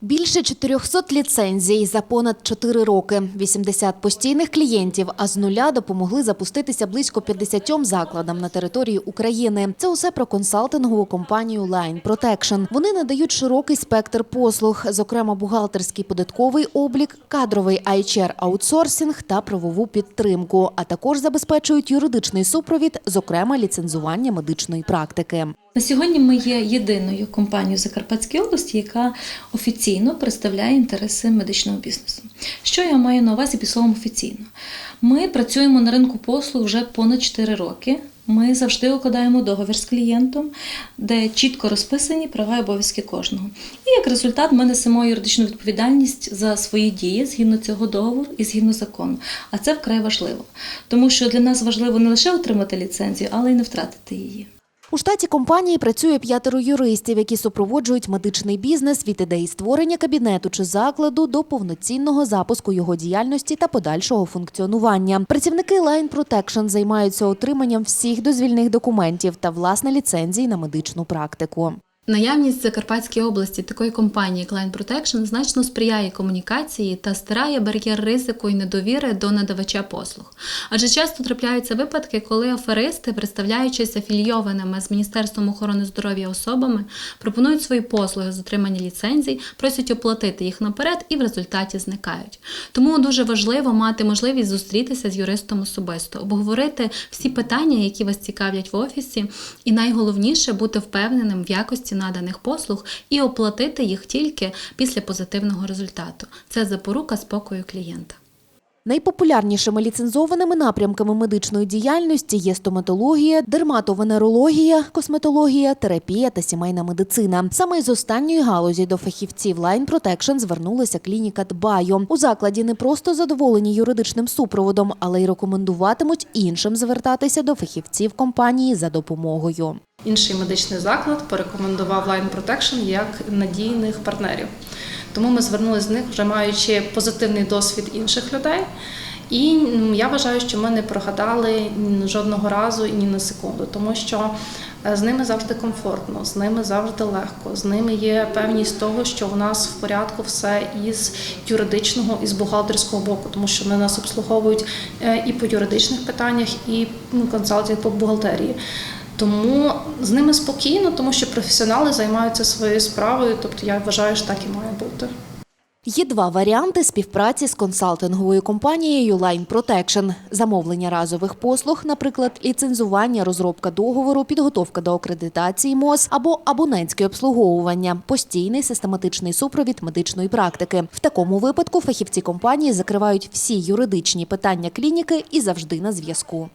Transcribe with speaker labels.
Speaker 1: Більше 400 ліцензій за понад 4 роки, 80 постійних клієнтів, а з нуля допомогли запуститися близько 50 закладам на території України. Це усе про консалтингову компанію Line Protection. Вони надають широкий спектр послуг, зокрема бухгалтерський податковий облік, кадровий HR аутсорсинг та правову підтримку, а також забезпечують юридичний супровід, зокрема ліцензування медичної практики.
Speaker 2: На сьогодні ми є єдиною компанією в Закарпатській області, яка офіційно представляє інтереси медичного бізнесу. Що я маю на увазі під словом офіційно? Ми працюємо на ринку послуг вже понад 4 роки. Ми завжди укладаємо договір з клієнтом, де чітко розписані права і обов'язки кожного. І як результат ми несемо юридичну відповідальність за свої дії згідно цього договору і згідно закону. А це вкрай важливо, тому що для нас важливо не лише отримати ліцензію, але й не втратити її.
Speaker 1: У штаті компанії працює п'ятеро юристів, які супроводжують медичний бізнес від ідеї створення кабінету чи закладу до повноцінного запуску його діяльності та подальшого функціонування. Працівники Line Protection займаються отриманням всіх дозвільних документів та власне ліцензій на медичну практику.
Speaker 3: Наявність в Закарпатській області такої компанії Line Protection значно сприяє комунікації та стирає бар'єр ризику і недовіри до надавача послуг. Адже часто трапляються випадки, коли аферисти, представляючись афілійованими з Міністерством охорони здоров'я особами, пропонують свої послуги з отримання ліцензій, просять оплатити їх наперед і в результаті зникають. Тому дуже важливо мати можливість зустрітися з юристом особисто, обговорити всі питання, які вас цікавлять в офісі, і найголовніше бути впевненим в якості наданих послуг і оплатити їх тільки після позитивного результату. Це запорука спокою клієнта.
Speaker 1: Найпопулярнішими ліцензованими напрямками медичної діяльності є стоматологія, дерматовенерологія, косметологія, терапія та сімейна медицина. Саме з останньої галузі до фахівців Line Protection звернулася клініка Дбайо. У закладі не просто задоволені юридичним супроводом, але й рекомендуватимуть іншим звертатися до фахівців компанії за допомогою.
Speaker 4: Інший медичний заклад порекомендував Line Protection як надійних партнерів. Тому ми звернулися з них, вже маючи позитивний досвід інших людей. І я вважаю, що ми не прогадали жодного разу і ні на секунду, тому що е, з ними завжди комфортно, з ними завжди легко, з ними є певність того, що в нас в порядку все із юридичного і з бухгалтерського боку, тому що вони нас обслуговують е, і по юридичних питаннях, і ну, консалтинг по бухгалтерії. Тому з ними спокійно, тому що професіонали займаються своєю справою. Тобто я вважаю, що так і має бути.
Speaker 1: Є два варіанти співпраці з консалтинговою компанією Line Protection. Замовлення разових послуг, наприклад, ліцензування, розробка договору, підготовка до акредитації МОЗ або абонентське обслуговування, постійний систематичний супровід медичної практики. В такому випадку фахівці компанії закривають всі юридичні питання клініки і завжди на зв'язку.